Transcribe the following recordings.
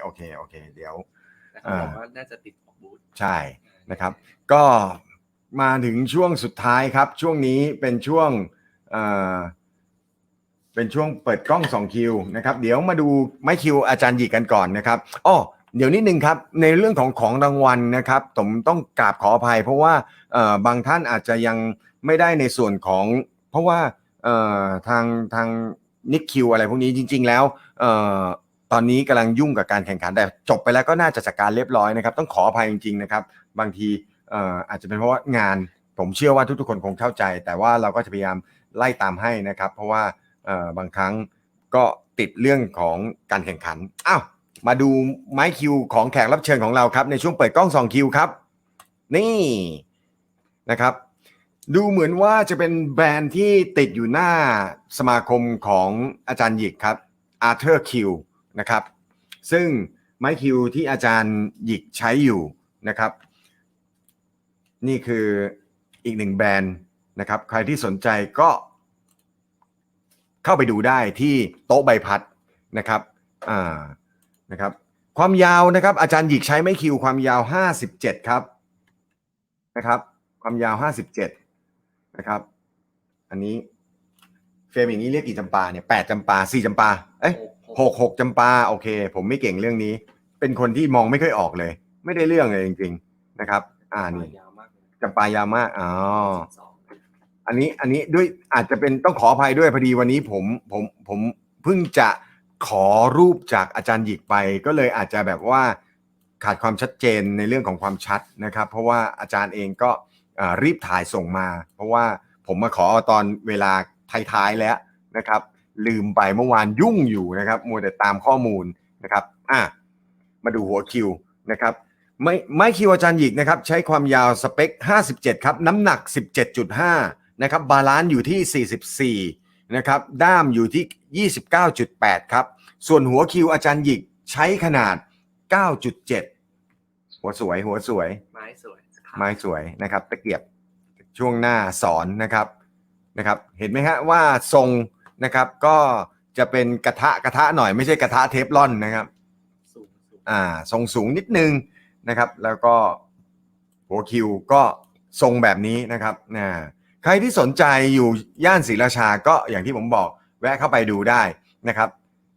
โอเค โอเค เดี๋ยว แต่เขาบอกว่าน่าจะติดออกบูธใช่นะครับ ก็มาถึงช่วงสุดท้ายครับ ช่วงนี้เป็นช่วงเอ่อเป็นช่วงเปิดกล้อง2คิวนะครับ เดี๋ยวมาดูไม้คิวอาจารย์หยิกกันก่อนนะครับอ้อเดี๋ยวนิดนึงครับ ในเรื่องของของรางวัลนะครับ ผมต้องกราบขออภัย เพราะว่าเอ่อบางท่านอาจจะยังไม่ได้ในส่วนของ เพราะว่าเอ่อทางทางนิกคิวอะไรพวกนี้จริง ๆ แล้วเอ่อ ตอนนี้กำลังยุ่งกับการแข่งขันแต่จบไปแล้วก็น่าจะจัดการเรียบร้อยนะครับ ต้องขออภัยจริงๆนะครับ บางทีอาจจะเป็นเพราะว่างานผมเชื่อว่าทุกๆคนคงเข้าใจ แต่ว่าเราก็จะพยายามไล่ตามให้นะครับ เพราะว่าบางครั้งก็ติดเรื่องของการแข่งขันอ้าวมาดูไม้คิวของแขกรับเชิญของเราครับ ในช่วงเปิดกล้องสองคิวครับ นี่นะครับ ดูเหมือนว่าจะเป็นแบรนด์ที่ติดอยู่หน้าสมาคมของอาจารย์หยิกครับ Arthur Q นะครับ ซึ่งไม้คิวที่อาจารย์หยิกใช้อยู่นะครับ นี่คืออีกหนึ่งแบรนด์นะครับ ใครที่สนใจก็ เข้าไปดูได้ที่โต๊ะใบพัดนะครับอ่านะครับความยาวนะครับ อาจารย์หยิกใช้ไม้คิวความยาว 57 ครับนะครับ ความยาว 57 นะครับ อันนี้เฟรมอย่างนี้เรียกกี่จำปาเนี่ยแปดจำปาสี่จำปา เอ้ย หกหกจำปาโอเค ผมไม่เก่งเรื่องนี้ เป็นคนที่มองไม่ค่อยออกเลย ไม่ได้เรื่องเลยจริง ๆนะครับ อ่านี่จำปายาวมากอ๋ออันนี้อันนี้ด้วยอาจจะเป็นต้องขออภัยด้วยพอดีวันนี้ผมผมผมเพิ่งจะขอรูปจากอาจารย์หยิกไป ก็เลยอาจจะแบบว่าขาดความชัดเจนในเรื่องของความชัดนะครับ เพราะว่าอาจารย์เองก็รีบถ่ายส่งมา เพราะว่าผมมาขอตอนเวลาท้ายๆแล้วนะครับ ลืมไปเมื่อวานยุ่งอยู่นะครับมัวแต่ตามข้อมูลนะครับอะมาดูหัวคิวนะครับไม่ไม้คิวอาจารย์หยิกนะครับใช้ความยาวสเปค 57 ครับ น้ำหนัก 17.5 นะครับบาลานซ์อยู่ที่ 44 นะครับด้ามอยู่ที่ 29.8 ครับ ส่วนหัวคิวอาจารย์หยิกใช้ขนาด 9.7 หัวสวยหัวสวย ไม้สวย ไม้สวยนะครับตะเกียบช่วงหน้าสอนนะครับนะครับ เห็นไหมฮะว่าทรง นะครับ ก็จะเป็นกระทะกระทะหน่อยไม่ใช่กระทะเทฟลอนนะครับสูงสูงอ่าทรงสูงนิดนึงนะครับ แล้วก็หัวคิวก็ทรงแบบนี้นะครับนะใครที่สนใจอยู่ย่านศรีราชาก็อย่างที่ผมบอกแวะเข้าไปดูได้นะครับ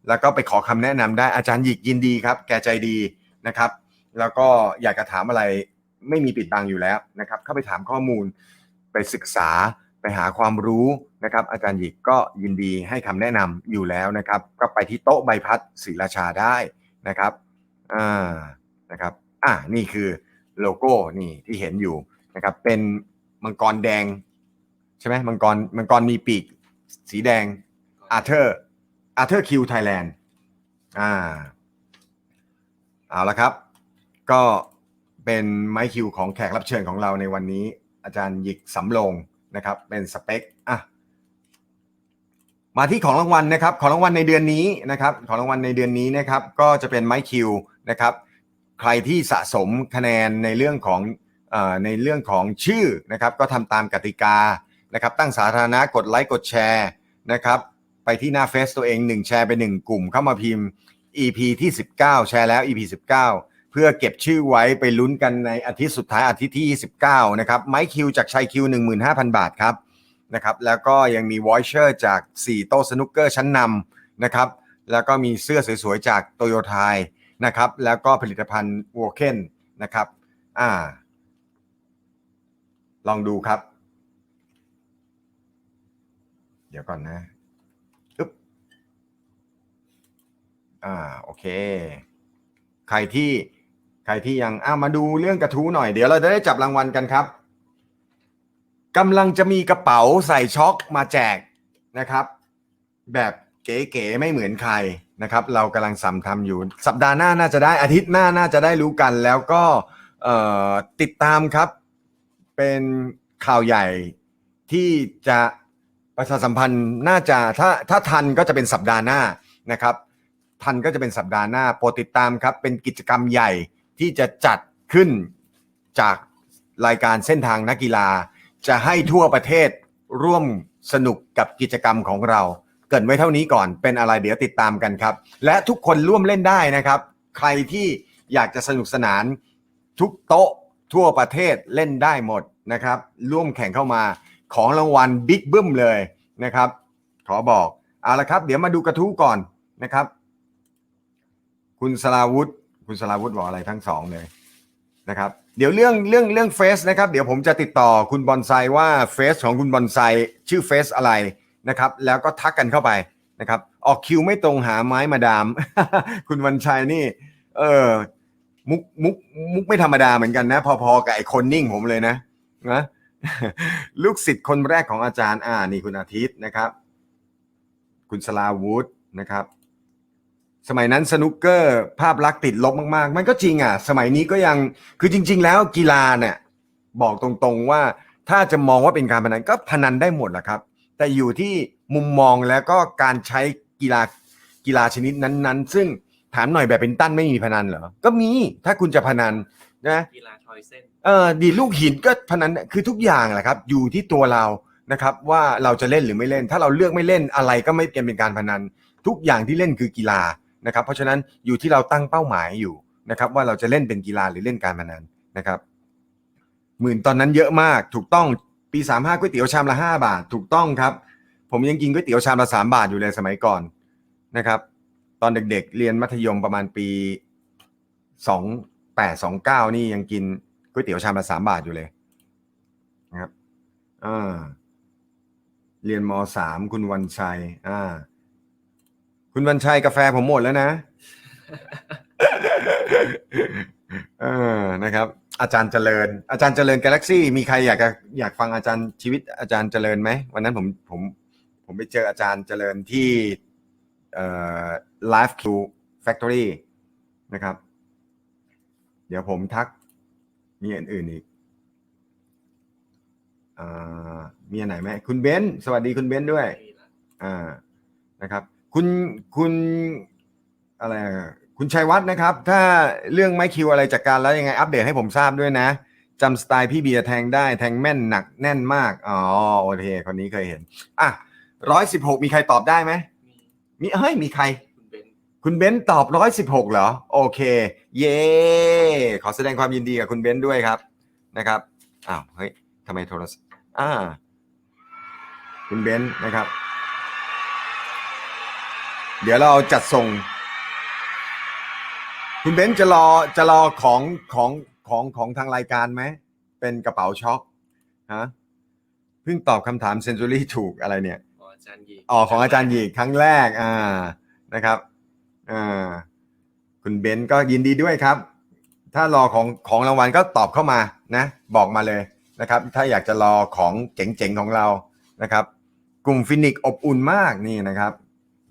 แล้วก็ไปขอคำแนะนำได้อาจารย์หยิกยินดีครับ แกใจดีนะครับ แล้วก็อยากจะถามอะไรไม่มีปิดบังอยู่แล้วนะครับ เข้าไปถามข้อมูลไปศึกษา ไปหาความรู้นะครับ อาจารย์หยิกก็ยินดีให้คำแนะนำอยู่แล้วนะครับ ก็ไปที่โต๊ะใบพัดศรีราชาได้นะครับอ่านะครับอ่านี่คือโลโก้นี่ที่เห็นอยู่นะครับเป็นมังกรแดงใช่ไหมมังกรมังกรมีปีกสีแดงอาร์เธอร์อาร์เธอร์คิวไทยแลนด์อ่าเอาละครับ ก็เป็นไม้คิวของแขกรับเชิญของเราในวันนี้ อาจารย์หยิกสำโรง นะครับเป็นสเปคอะมาที่ของรางวัลนะครับของรางวัลในเดือนนี้นะครับของรางวัลในเดือนนี้นะครับก็จะเป็นไม้คิวนะครับใครที่สะสมคะแนนในเรื่องของเออในเรื่องของชื่อนะครับก็ทำตามกติกานะครับตั้งสาธารณะกดไลค์กดแชร์นะครับไปที่หน้าเฟซตัวเอง 1 แชร์ไป 1 กลุ่มเข้ามาพิมพ์ EP ที่ 19 แชร์แล้ว EP 19 เพื่อเก็บชื่อไว้ไปลุ้นกันในอาทิตย์สุดท้ายอาทิตย์ที่ 29 นะครับ ไม้คิวจากชัยคิว 15,000 บาทครับนะครับ แล้วก็ยังมีวอยเชอร์จาก 4 โต๊ะสนุกเกอร์ชั้นนำนะครับ แล้วก็มีเสื้อสวยๆ จากโตโยไทยนะครับ แล้วก็ผลิตภัณฑ์วอเคนนะครับ อ่า ลองดูครับ เดี๋ยวก่อนนะอึ๊บอ่า โอเค ใครที่ ใครที่ยังอ้ามาดูเรื่องกระทู้หน่อยเดี๋ยวเราจะได้จับรางวัลกันครับกำลังจะมีกระเป๋าใส่ช็อคมาแจกนะครับ แบบเก๋ๆไม่เหมือนใครนะครับ เรากำลังสัมทำอยู่ สัปดาห์หน้าน่าจะได้อาทิตย์หน้าน่าจะได้รู้กันแล้วก็ติดตามครับ เป็นข่าวใหญ่ที่จะประชาสัมพันธ์น่าจะถ้าถ้าทันก็จะเป็นสัปดาห์หน้านะครับ ทันก็จะเป็นสัปดาห์หน้าโปรดติดตามครับ เป็นกิจกรรมใหญ่ ที่จะจัดขึ้นจากรายการเส้นทางนักกีฬา จะให้ทั่วประเทศร่วมสนุกกับกิจกรรมของเรา เกินไว้เท่านี้ก่อนเป็นอะไรเดี๋ยวติดตามกันครับ และทุกคนร่วมเล่นได้นะครับ ใครที่อยากจะสนุกสนานทุกโต๊ะทั่วประเทศเล่นได้หมดนะครับ ร่วมแข่งเข้ามาของรางวัลบิ๊กบึ้มเลยนะครับ ขอบอกเอาละครับ เดี๋ยวมาดูกระทู้ก่อนนะครับ คุณสลาวุธ คุณสลาวุธบอกอะไรทั้งสองเลยนะครับ เดี๋ยวเรื่องเรื่องเรื่องเฟซนะครับ เดี๋ยวผมจะติดต่อคุณบอนไซว่าเฟซของคุณบอนไซชื่อเฟซอะไรนะครับ แล้วก็ทักกันเข้าไปนะครับ ออกคิวไม่ตรงหาไม้มาดาม คุณวันชัยนี่ เออมุกมุกมุกไม่ธรรมดาเหมือนกันนะ พอๆกับไอ้คนนิ่งผมเลยนะนะลูกศิษย์คนแรกของอาจารย์อ่านี่คุณอาทิตย์นะครับ คุณสลาวุธนะครับ สมัยนั้นสนุกเกอร์ภาพลักษณ์ติดลบมากๆ มันก็จริงอะ สมัยนี้ก็ยังคือจริง ๆ แล้วกีฬาเนี่ยบอกตรงๆว่าถ้าจะมองว่าเป็นการพนันก็พนันได้หมดแหละครับ แต่อยู่ที่มุมมองแล้วก็การใช้กีฬากีฬาชนิดนั้นๆ ซึ่งถามหน่อยแบบเป็นตั้นไม่มีพนันเหรอ ก็มีถ้าคุณจะพนันนะกีฬาทอยเส้นเออดีดลูกหินก็พนันคือทุกอย่างแหละครับ อยู่ที่ตัวเรานะครับว่าเราจะเล่นหรือไม่เล่น ถ้าเราเลือกไม่เล่นอะไรก็ไม่เป็นการพนัน ทุกอย่างที่เล่นคือกีฬา นะครับเพราะฉะนั้นอยู่ที่เราตั้งเป้าหมายอยู่นะครับว่าเราจะเล่นเป็นกีฬาหรือเล่นการพนันนะครับหมื่นตอนนั้นเยอะมากถูกต้องปีสามห้าก๋วยเตี๋ยวชามละห้าบาท ถูกต้องครับ ผมยังกินก๋วยเตี๋ยวชามละสามบาทอยู่เลยสมัยก่อนนะครับ ตอนเด็กๆเรียนมัธยมประมาณปีสองแปดสองเก้านี่ยังกินก๋วยเตี๋ยวชามละสามบาทอยู่เลยนะครับอ่าเรียนมสามคุณวันชัยอ่า คุณวันชัยกาแฟผมหมดแล้วนะเออนะครับ อาจารย์เจริญ อาจารย์เจริญกาแล็กซี่มีใครอยากจะอยากฟังอาจารย์ชีวิตอาจารย์เจริญไหมวันนั้นผมผม ผมไปเจออาจารย์เจริญที่เอ่อ Live Q Factory นะครับ เดี๋ยวผมทักมีอันอื่นอีกอ่ามีอันไหนไหมคุณเบนซ์สวัสดีคุณเบนซ์ด้วย อ่านะครับ คุณคุณอะไรคุณชัยวัฒน์นะครับ ถ้าเรื่องไม้คิวอะไรจากการแล้วยังไงอัปเดตให้ผมทราบด้วยนะจำสไตล์พี่เบียร์แทงได้แทงแม่นหนักแน่นมาก อ๋อโอเคคนนี้เคยเห็น อะร้อยสิบหกมีใครตอบได้ไหมมีเฮ้ยมีใคร คุณเบนซ์ตอบร้อยสิบหกเหรอ โอเค เย้ขอแสดงความยินดีกับคุณเบนซ์ด้วยครับนะครับอ้าวเฮ้ยทำไมโทรศัพท์อ่าคุณเบนซ์นะครับ เดี๋ยวเราจัดส่ง คุณเบนซ์จะรอจะรอของของของของทางรายการไหม เป็นกระเป๋าช็อคฮะเพิ่งตอบคำถามเซน t ูรี่ถูกอะไรเนี่ยของอาจารย์ยีอ๋อของอาจารย์หยีกครั้งแรกอ่านะครับอ่าคุณเบนซ์ก็ยินดีด้วยครับ ถ้ารอของของรางวัลก็ตอบเข้ามานะ บอกมาเลยนะครับ ถ้าอยากจะรอของเจ๋งๆของเรานะครับ กลุ่มฟินิกซ์อบอุ่นมากนี่นะครับ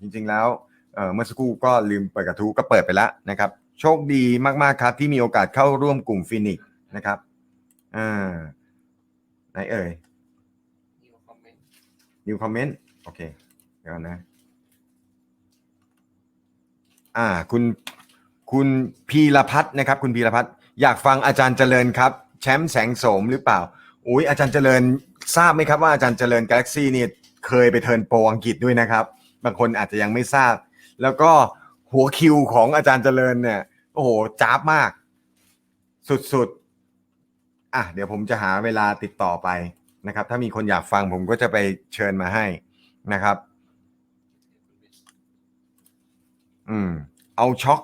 จริงๆแล้วเอ่อเมื่อสักครู่ก็ลืมเปิดกระทู้ก็เปิดไปแล้วนะครับ โชคดีมากๆครับที่มีโอกาสเข้าร่วมกลุ่มฟินิกซ์นะครับอ่าไหนเอ่ยมีคอมเมนต์นิวคอมเมนต์โอเคเดี๋ยวนะอ่าคุณคุณพีรพัฒน์นะครับ คุณพีรพัฒน์อยากฟังอาจารย์เจริญครับ แชมป์แสงโสมหรือเปล่าอุ้ยอาจารย์เจริญทราบไหมครับว่าอาจารย์เจริญกาแล็กซี่เนี่ยเคยไปเทิร์นโปรอังกฤษด้วยนะครับ บางคนอาจจะยังไม่ทราบ แล้วก็หัวคิวของอาจารย์เจริญเนี่ยโอ้โหจ้าบมาก สุดๆอะเดี๋ยวผมจะหาเวลาติดต่อไปนะครับ ถ้ามีคนอยากฟังผมก็จะไปเชิญมาให้นะครับ อืม เอาช็อก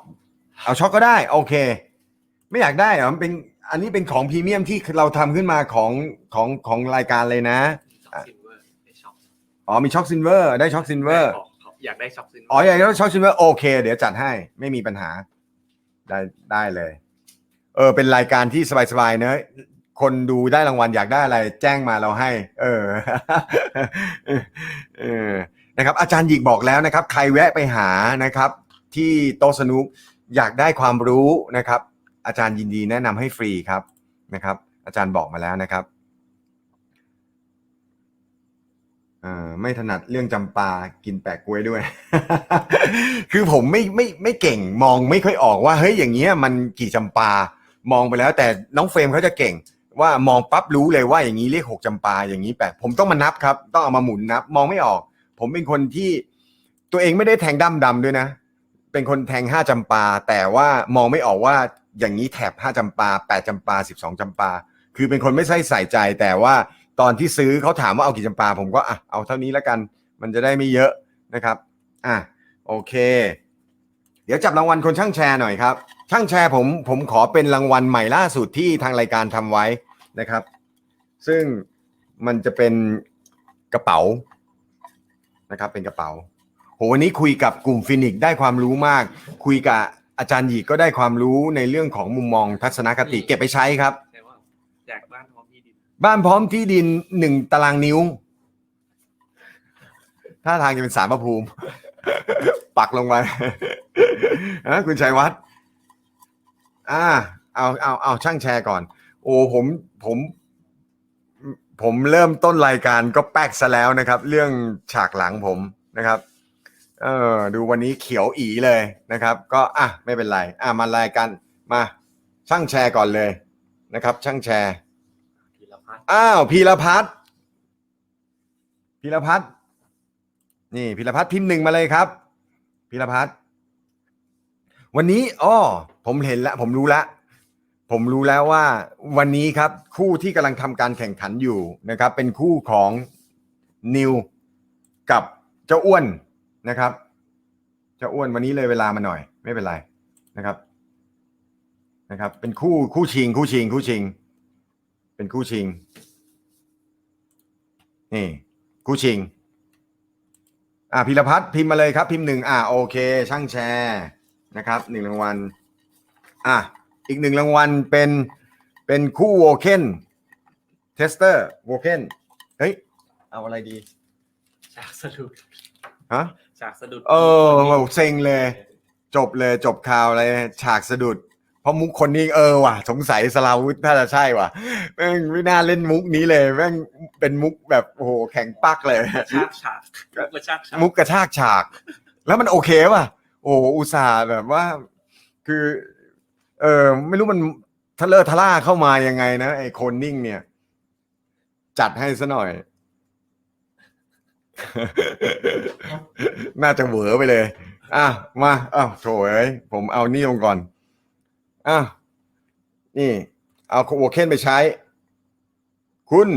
เอาช็อกก็ได้ โอเค ไม่อยากได้เหรอมันเป็นอันนี้เป็นของพรีเมียมที่เราทำขึ้นมาของของของรายการเลยนะช็อปซินเวอร์ได้ช็อปอ๋อมีช็อกซินเวอร์ ได้ช็อกซินเวอร์ขข อยากได้ช็อปซินเวอร์อ๋ออยากได้ช็อกซินเวอร์โอเค เดี๋ยวจัดให้ไม่มีปัญหา ได้ได้เลย เออ เป็นรายการที่สบายๆเนอะคนดูได้รางวัลอยากได้อะไร แจ้งมาเราให้ เออเออนะครับ อาจารย์หยิกบอกแล้วนะครับ ใครแวะไปหานะครับ ที่โต๊ะสนุกอยากได้ความรู้นะครับ อาจารย์ยินดีแนะนำให้ฟรีครับนะครับ อาจารย์บอกมาแล้วนะครับ เอ่อไม่ถนัดเรื่องจำปากินแปะกล้วยด้วย คือผมไม่ไม่ไม่เก่งมองไม่ค่อยออกว่าเฮ้ยอย่างเงี้ยมันกี่จำปามองไปแล้ว แต่น้องเฟรมเขาจะเก่ง ว่ามองปั๊บรู้เลยว่าอย่างนี้เลขหกจำปาอย่างนี้แปดผมต้องมานับครับ ต้องเอามาหมุนนับ มองไม่ออก ผมเป็นคนที่ตัวเองไม่ได้แทงด้ำดำด้วยนะ เป็นคนแทงห้าจำปา แต่ว่ามองไม่ออกว่าอย่างนี้แถบห้าจำปาแปดจำปาสิบสองจำปา คือเป็นคนไม่ใช่ใส่ใจแต่ว่า ตอนที่ซื้อเขาถามว่าเอากี่จำปาผมก็อะเอาเท่านี้แล้วกัน มันจะได้ไม่เยอะนะครับอะโอเค เดี๋ยวจับรางวัลคนช่างแชร์หน่อยครับ ช่างแชร์ผมผมขอเป็นรางวัลใหม่ล่าสุดที่ทางรายการทำไว้นะครับ ซึ่งมันจะเป็นกระเป๋านะครับเป็นกระเป๋าโหวันนี้คุยกับกลุ่มฟินิกซ์ได้ความรู้มาก คุยกับอาจารย์หยีก็ได้ความรู้ในเรื่องของมุมมองทัศนคติเก็บไปใช้ครับแต่ว่าแจกบ้านพร้อมที่ดิน บ้านพร้อมที่ดินหนึ่งตารางนิ้วท่าทางจะเป็นสารพระภูมิ ปักลงไปนะคุณชัยวัฒน์อ่า เอาเอาเอาช่างแชร์ก่อน โอ้ผมผม ผมเริ่มต้นรายการก็แป๊กซะแล้วนะครับ เรื่องฉากหลังผมนะครับ เออดูวันนี้เขียวอีเลยนะครับ ก็อะไม่เป็นไร อะมารายการมา ช่างแชร์ก่อนเลยนะครับ ช่างแชร์ อ้าวพีรพัฒน์พีรพัฒน์นี่พีรพัฒน์พิมพ์หนึ่งมาเลยครับพีรพัฒน์วันนี้อ้อผมเห็นแล้วผมรู้แล้วผมรู้แล้วว่าวันนี้ครับคู่ที่กำลังทำการแข่งขันอยู่นะครับ เป็นคู่ของนิวกับเจ้าอ้วนนะครับเจ้าอ้วนวันนี้เลยเวลามาหน่อย ไม่เป็นไรนะครับนะครับ เป็นคู่คู่ชิง คู่ชิง คู่ชิง เป็นคู่ชิง นี่ คู่ชิง อ่าพิรพัฒน์พิมพ์มาเลยครับ พิมพ์หนึ่งอ่าโอเค ช่างแชร์นะครับหนึ่งรางวัล อะอีกหนึ่งรางวัลเป็นเป็นคู่โวเคนเทสเตอร์โวเคนเฮ้ย เอาอะไรดีฉากสะดุดฮะฉากสะดุดเออเซ็งเลย จบเลยจบข่าวอะไรฉากสะดุดเพ ราะมุกคนนี้เออว่ะ สงสัยสลาวุธน่าจะใช่ว่ะแม่งไม่น่าเล่นมุกนี้เลยแม่งเป็นมุกแบบโอ้โหแข็งปักเลย กระชากฉากกระชากฉากมุกกระชากฉาก แล้วมันโอเคป่ะ โอ้โหอุตส่าห์แบบว่า คือ เออไม่รู้มันทะเลอะทะล่าเข้ามายังไงนะไอ้โคนนิ่งเนี่ย จัดให้ซะหน่อย น่าจะเหวอไปเลย อะมาอ้าวโถเอ้ยผมเอานี่ลงก่อน อะนี่เอาโวเคนไปใช้ คุณ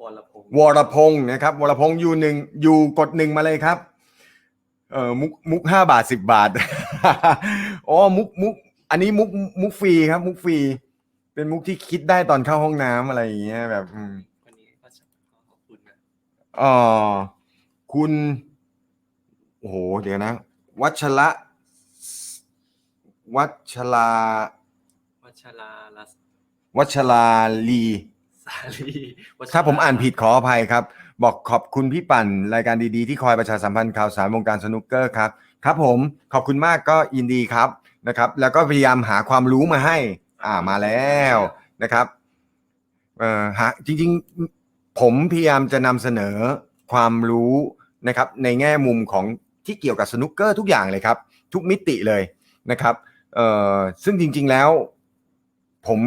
วรพงศ์วรพงศ์นะครับ วรพงศ์ยูหนึ่งยูกดหนึ่งมาเลยครับ เออมุกมุกห้าบาทสิบบาท อ๋อมุกมุกอันนี้มุกมุกฟรีครับ มุกฟรี เป็นมุกที่คิดได้ตอนเข้าห้องน้ำอะไรอย่างเงี้ยแบบอืมวันนี้ก็ขอบคุณนะอ๋อคุณ โอ้โห เดี๋ยวนะ วัชระ วัชราวัชราลัสวัชราลี สาลีวัชรถ้าผมอ่านผิดขออภัยครับ บอกขอบคุณพี่ปั่นรายการดีๆ ที่คอยประชาสัมพันธ์ข่าวสารวงการสนุกเกอร์ครับ ครับผมขอบคุณมากก็ยินดีครับนะครับ แล้วก็พยายามหาความรู้มาให้ อ่ามาแล้วนะครับเอ่อหาจริงๆผมพยายามจะนำเสนอความรู้นะครับ ในแง่มุมของที่เกี่ยวกับสนุกเกอร์ทุกอย่างเลยครับ ทุกมิติเลยนะครับ เอ่อซึ่งจริง ๆแล้ว ผม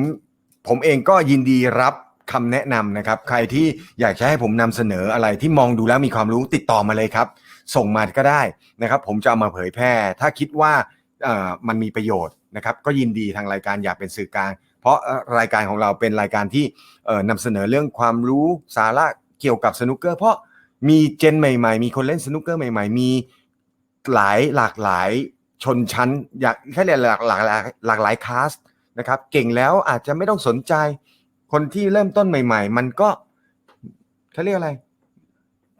ผมเองก็ยินดีรับคำแนะนำนะครับ ใครที่อยากจะให้ผมนำเสนออะไรที่มองดูแล้วมีความรู้ติดต่อมาเลยครับ ส่งมาก็ได้นะครับ ผมจะเอามาเผยแพร่ ถ้าคิดว่าเอ่อมันมีประโยชน์นะครับ ก็ยินดีทางรายการอยากเป็นสื่อกลาง เพราะเอ่อรายการของเราเป็นรายการที่เอ่อนำเสนอเรื่องความรู้สาระเกี่ยวกับสนุกเกอร์ เพราะมีเจนใหม่ ๆ มีคนเล่นสนุกเกอร์ใหม่ ๆ มีหลายหลากหลาย ชนชั้น อยากแค่เรียกหลากหลากหลากหลากหลายคลาสนะครับเก่งแล้วอาจจะไม่ต้องสนใจคนที่เริ่มต้นใหม่ ๆ มันก็เขาเรียกอะไร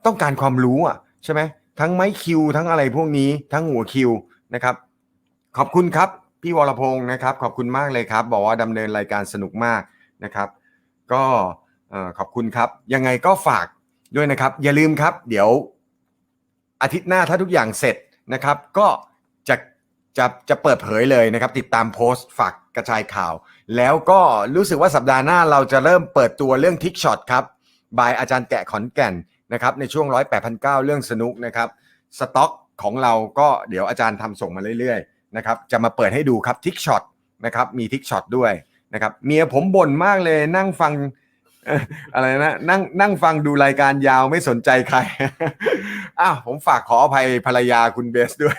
ต้องการความรู้อะใช่ไหมทั้งไม้คิว ทั้งอะไรพวกนี้ทั้งหัวคิวนะครับ ขอบคุณครับพี่วรพงศ์นะครับ ขอบคุณมากเลยครับ บอกว่าดำเนินรายการสนุกมากนะครับ ก็ขอบคุณครับ ยังไงก็ฝากด้วยนะครับ อย่าลืมครับ เดี๋ยวอาทิตย์หน้าถ้าทุกอย่างเสร็จนะครับ ก็ จะจะจะเปิดเผยเลยนะครับ ติดตามโพสต์ฝากกระจายข่าว แล้วก็รู้สึกว่าสัปดาห์หน้าเราจะเริ่มเปิดตัวเรื่องทิกช็อตครับบายอาจารย์แกะขอนแก่นนะครับในช่วงร้อยแปดพันเก้าเรื่องสนุกนะครับสต็อกของเราก็เดี๋ยวอาจารย์ทำส่งมาเรื่อยๆนะครับจะมาเปิดให้ดูครับทิกช็อตนะครับมีทิกช็อตด้วยนะครับเมียผมบ่นมากเลยนั่งฟัง อ่ออะไรนะนั่งนั่งฟังดูรายการยาวไม่สนใจใครอ้าวผมฝากขออภัยภรรยาคุณเบสด้วย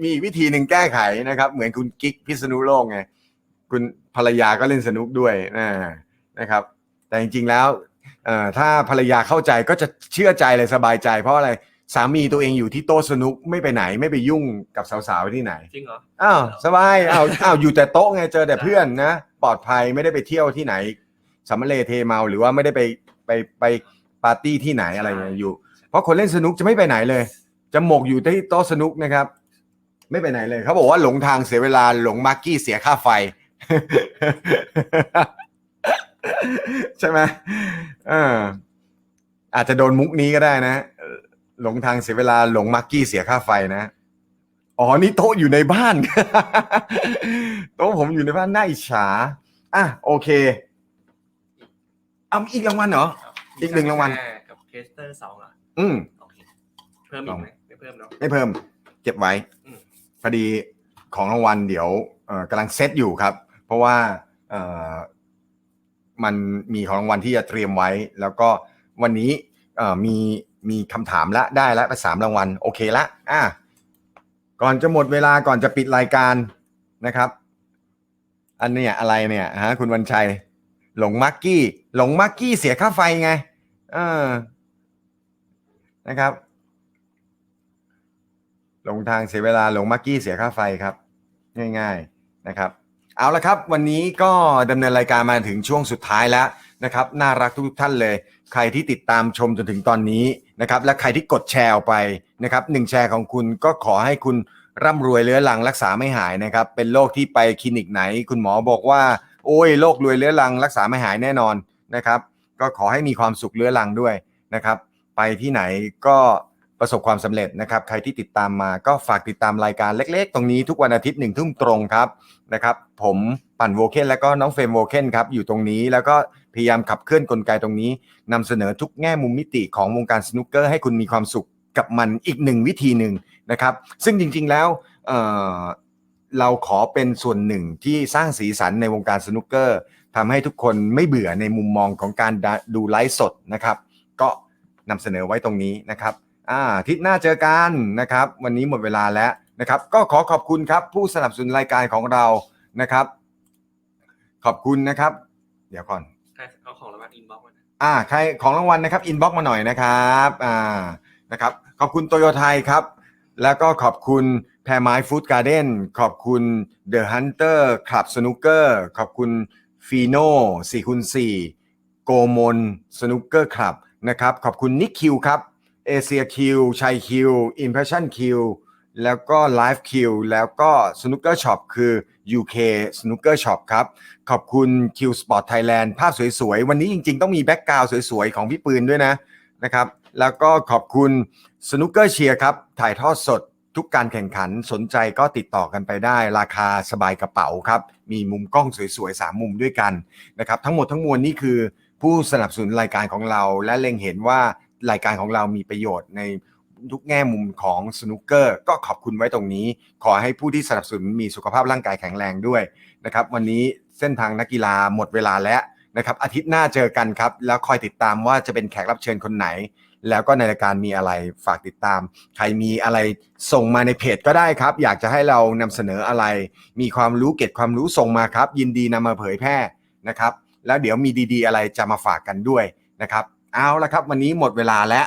มีอีกวิธีหนึ่งแก้ไขนะครับ เหมือนคุณกิ๊กพิษณุโลกไงคุณภรรยาก็เล่นสนุกด้วยนะนะครับ แต่จริงๆแล้วเอ่อถ้าภรรยาเข้าใจก็จะเชื่อใจเลยสบายใจ เพราะอะไรสามีตัวเองอยู่ที่โต๊ะสนุกไม่ไปไหนไม่ไปยุ่งกับสาวๆที่ไหนจริงเหรออ้าวสบายอ้าวอ้าวอยู่แต่โต๊ะไงเจอแต่เพื่อนนะ ปลอดภัยไม่ได้ไปเที่ยวที่ไหน สำมะเลเทเมาหรือว่าไม่ได้ไปไปไปปาร์ตี้ที่ไหนอะไรเงี้ยอยู่ เพราะคนเล่นสนุกจะไม่ไปไหนเลย จะหมกอยู่ที่โต๊ะสนุกนะครับ ไม่ไปไหนเลยเขาบอกว่าหลงทางเสียเวลาหลงมาร์กี้เสียค่าไฟ ใช่ไหมเอออาจจะโดนมุกนี้ก็ได้นะเอ่อหลงทางเสียเวลาหลงมาร์กี้เสียค่าไฟนะอ๋อนี่โต๊ะอยู่ในบ้าน โต๊ะผมอยู่ในบ้านน่าอิจฉาอะโอเค เอาอีกรางวัลเหรอ อีกหนึ่งรางวัลแค่กับเคสเตอร์สองเหรอะอืม โอเคเพิ่มอีกไหมไม่เพิ่มเนาะ ไม่เพิ่ม เก็บไว้อืม พอดีของรางวัลเดี๋ยวเอ่อกำลังเซตอยู่ครับ เพราะว่าเอ่อมันมีของรางวัลที่จะเตรียมไว้ แล้วก็วันนี้เอ่อมีมีคำถามละได้ละไปสามรางวัลโอเคละอะก่อนจะหมดเวลาก่อนจะปิดรายการนะครับ อันเนี้ยอะไรเนี่ยฮะคุณวันชัย หลงมักกี้ หลงมักกี้เสียค่าไฟไงเออนะครับ หลงทางเสียเวลาหลงมักกี้เสียค่าไฟครับ ง่าย ๆนะครับ เอาละครับ วันนี้ก็ดำเนินรายการมาถึงช่วงสุดท้ายแล้วนะครับ น่ารักทุกท่านเลย ใครที่ติดตามชมจนถึงตอนนี้นะครับ และใครที่กดแชร์ออกไปนะครับหนึ่งแชร์ของคุณก็ขอให้คุณร่ำรวยเรื้อรังรักษาไม่หายนะครับ เป็นโรคที่ไปคลินิกไหน คุณหมอบอกว่า โอ้ยโรครวยเรื้อรังรักษาไม่หายแน่นอนนะครับ ก็ขอให้มีความสุขเรื้อรังด้วยนะครับ ไปที่ไหนก็ประสบความสำเร็จนะครับ ใครที่ติดตามมาก็ฝากติดตามรายการเล็กๆ ตรงนี้ทุกวันอาทิตย์หนึ่งทุ่มตรงครับนะครับ ผมปั่นโวเคนแล้วก็น้องเฟรมโวเคนครับอยู่ตรงนี้แล้วก็พยายามขับเคลื่อนกลไกตรงนี้นำเสนอทุกแง่มุมมิติของวงการสนุกเกอร์ให้คุณมีความสุขกับมันอีกหนึ่งวิธีหนึ่งนะครับ ซึ่งจริงๆแล้ว เอ่อเราขอเป็นส่วนหนึ่งที่สร้างสีสันในวงการสนุกเกอร์ทำให้ทุกคนไม่เบื่อในมุมมองของการดูไลฟ์สดนะครับ ก็นำเสนอไว้ตรงนี้นะครับอ่าอาทิตย์หน้าเจอกันนะครับ วันนี้หมดเวลาแล้วนะครับ ก็ขอขอบคุณครับผู้สนับสนุนรายการของเรานะครับ ขอบคุณนะครับ เดี๋ยวก่อนใครเอาของรางวัลอินบ็อกซ์มานะอ่าใครของรางวัลนะครับอินบ็อกมาหน่อยนะครับอ่านะครับ ขอบคุณโตโยไทยครับ แล้วก็ขอบคุณ แพรไม้ฟู้ดการ์เด้นขอบคุณเดอะฮันเตอร์คลับสนุกเกอร์ขอบคุณฟีโน่สี่คูณสี่โกมลสนุกเกอร์คลับนะครับขอบคุณนิกคิวครับเอเชียคิวชัยคิวอิมเพรสชั่นคิวแล้วก็ไลฟ์คิวแล้วก็สนุกเกอร์ช็อปคือ UK Snooker Shop ครับ ขอบคุณ Q Sport Thailand ภาพสวยๆ วันนี้จริงๆ ต้องมีแบ็กกราวด์สวยๆ ของพี่ปืนด้วยนะนะครับ แล้วก็ขอบคุณ Snooker Cheer ครับ ถ่ายทอดสด ทุกการแข่งขันสนใจก็ติดต่อกันไปได้ ราคาสบายกระเป๋าครับ มีมุมกล้องสวยๆ3มุมด้วยกันนะครับ ทั้งหมดทั้งมวลนี่คือผู้สนับสนุนรายการของเรา และเล็งเห็นว่ารายการของเรามีประโยชน์ในทุกแง่มุมของสนุกเกอร์ ก็ขอบคุณไว้ตรงนี้ ขอให้ผู้ที่สนับสนุนมีสุขภาพร่างกายแข็งแรงด้วยนะครับ วันนี้เส้นทางนักกีฬาหมดเวลาแล้วนะครับ อาทิตย์หน้าเจอกันครับ แล้วคอยติดตามว่าจะเป็นแขกรับเชิญคนไหน แล้วก็ในรายการมีอะไรฝากติดตาม ใครมีอะไรส่งมาในเพจก็ได้ครับ อยากจะให้เรานำเสนออะไร มีความรู้เก็บความรู้ส่งมาครับ ยินดีนำมาเผยแพร่นะครับ แล้วเดี๋ยวมีดี ๆ อะไรจะมาฝากกันด้วยนะครับ เอาละครับ วันนี้หมดเวลาแล้ว